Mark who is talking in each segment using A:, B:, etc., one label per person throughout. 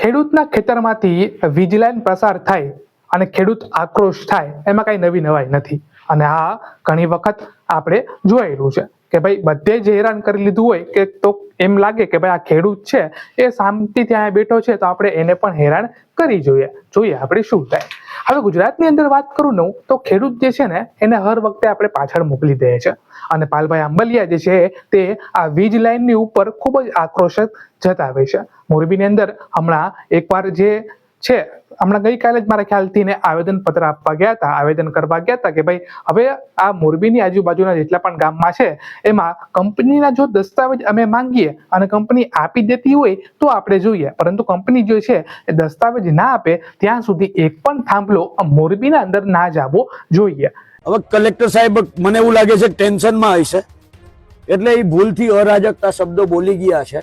A: ખેડૂતના ખેતરમાંથી વીજલાઈન પસાર થાય અને ખેડૂત આક્રોશ થાય, એમાં કઈ નવી નવાઈ નથી. અને આ ઘણી વખત આપણે જોયેલું છે કે ભાઈ બધે જ હેરાન કરી લીધું હોય કે તો એમ લાગે કે ભાઈ આ ખેડૂત છે, એ શાંતિ ત્યાં બેઠો છે, તો આપણે એને પણ હેરાન કરી જોઈએ. જોઈએ આપણે શું થાય. હવે ગુજરાતની અંદર વાત કરું ને તો ખેડૂત જે છે ને, એને હર વખતે આપણે પાછળ મોકલી દે છે. અને પાલભાઈ આંબલિયા જે છે, તે આ વીજ લાઈનની ઉપર ખૂબ જ આક્રોશક જતાવે છે. મોરબીની અંદર હમણાં એકવાર જે છે. હમણાં ગઈકાલે જ મારા ખ્યાલથી એને આવેદન આપવા ગયા હતા. આવેદન કરવા ગયા હતા કે ભાઈ, હવે આ મોરબીની આજુબાજુના જેટલા પણ ગામમાં છે, એમાં કંપનીના જો દસ્તાવેજ અમે માંગીએ અને કંપની આપી દેતી હોય તો આપણે જોઈએ. પરંતુ કંપની જે છે, એ દસ્તાવેજ ના આપે, ત્યાં સુધી એક પણ થાંભલો મોરબીના અંદર ના જવો જોઈએ.
B: હવે કલેક્ટર સાહેબ, મને એવું લાગે છે ટેન્શનમાં હશે એટલે એ ભૂલથી અરાજકતા શબ્દો બોલી ગયા છે.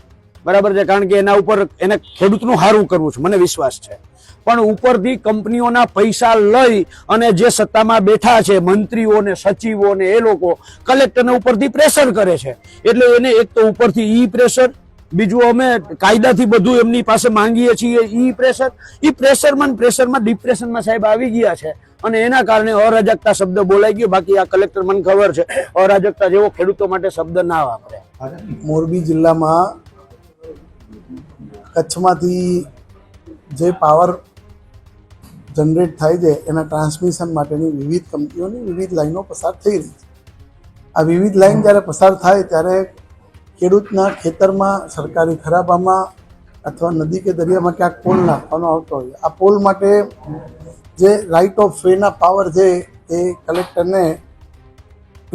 B: બરાબર છે? કારણ કે એના ઉપર એને ખેડૂતનું હારું કરવું છે, મને વિશ્વાસ છે. પણ ઉપરથી કંપનીઓના પૈસા લઈ અને જે સત્તામાં બેઠા છે, મંત્રીઓને, સચિવોને, એ લોકો કલેક્ટરને ઉપરથી પ્રેશર કરે છે. એટલે એને એક તો ઉપરથી ઈ પ્રેશર, બીજું અમે કાયદાથી બધું એમની પાસે માંગીએ છીએ ઈ પ્રેશર. ઈ પ્રેશરમાં પ્રેશરમાં ડિપ્રેશનમાં સાહેબ આવી ગયા છે. અને એના કારણે અરાજકતા શબ્દ બોલાઈ ગયો. બાકી આ કલેક્ટર મને ખબર છે, અરાજકતા જેવો ખેડૂતો માટે શબ્દ ના વાપરે.
C: મોરબી જિલ્લામાં કચ્છમાંથી જે પાવર જનરેટ થાય છે, એના ટ્રાન્સમિશન માટેની વિવિધ કંપનીઓની વિવિધ લાઈનો પસાર થઈ રહી છે. આ વિવિધ લાઈન જ્યારે પસાર થાય ત્યારે ખેડૂતના ખેતરમાં, સરકારી ખરાબામાં અથવા નદી કે દરિયામાં ક્યાંક પોલ નાખવાનો આવતો હોય, આ પોલ માટે જે રાઇટ ઓફ વેના પાવર છે, એ કલેક્ટરને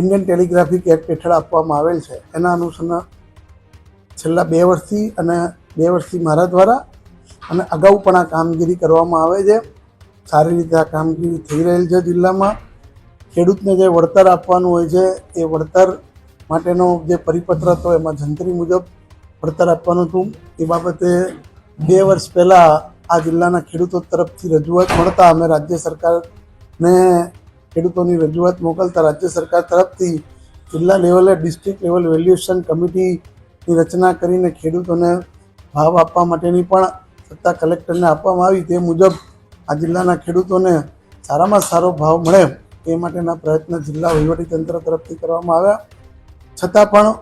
C: ઇન્ડિયન ટેલિગ્રાફિક એક્ટ હેઠળ આપવામાં આવેલ છે. એના અનુસંધાન છેલ્લા બે વર્ષથી અને બે વર્ષથી મારા દ્વારા અને અગાઉ પણ આ કામગીરી કરવામાં આવે છે. સારી રીતે આ કામગીરી થઈ રહેલ છે જિલ્લામાં. ખેડૂતને જે વળતર આપવાનું હોય છે, એ વળતર માટેનો જે પરિપત્ર હતો એમાં જંત્રી મુજબ વળતર આપવાનું હતું. એ બાબતે બે વર્ષ પહેલાં આ જિલ્લાના ખેડૂતો તરફથી રજૂઆત મળતા અમે રાજ્ય સરકારને ખેડૂતોની રજૂઆત મોકલતા રાજ્ય સરકાર તરફથી જિલ્લા લેવલે ડિસ્ટ્રિક્ટ લેવલ વેલ્યુએશન કમિટીની રચના કરીને ખેડૂતોને ભાવ આપવા માટેની પણ સત્તા કલેક્ટરને આપવામાં આવી. તે મુજબ આ જિલ્લાના ખેડૂતોને સારામાં સારો ભાવ મળે એ માટેના પ્રયત્ન જિલ્લા વહીવટીતંત્ર તરફથી કરવામાં આવ્યા. છતાં પણ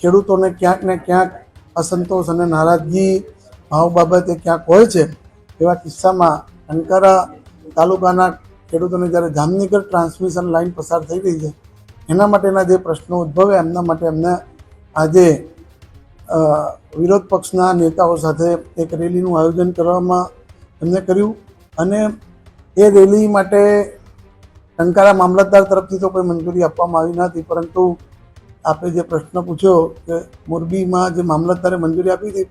C: ખેડૂતોને ક્યાંક ને ક્યાંક અસંતોષ અને નારાજગી ભાવ બાબતે ક્યાંક હોય છે એવા કિસ્સામાં અંકારા તાલુકાના ખેડૂતોને જ્યારે જામનગર ટ્રાન્સમિશન લાઇન પસાર થઈ રહી છે, એના માટેના જે પ્રશ્નો ઉદ્ભવે એમના માટે એમને આજે વિરોધ પક્ષના નેતાઓ સાથે એક રેલીનું આયોજન કરવામાં એમને કર્યું અને એ રેલી માટે ટંકારા મામલતદાર તરફથી તો કોઈ મંજૂરી આપવામાં આવી નથી પરંતુ આપે જે પ્રશ્ન પૂછ્યો કે મોરબીમાં જે મામલતદારે મંજૂરી આપી હતી પણ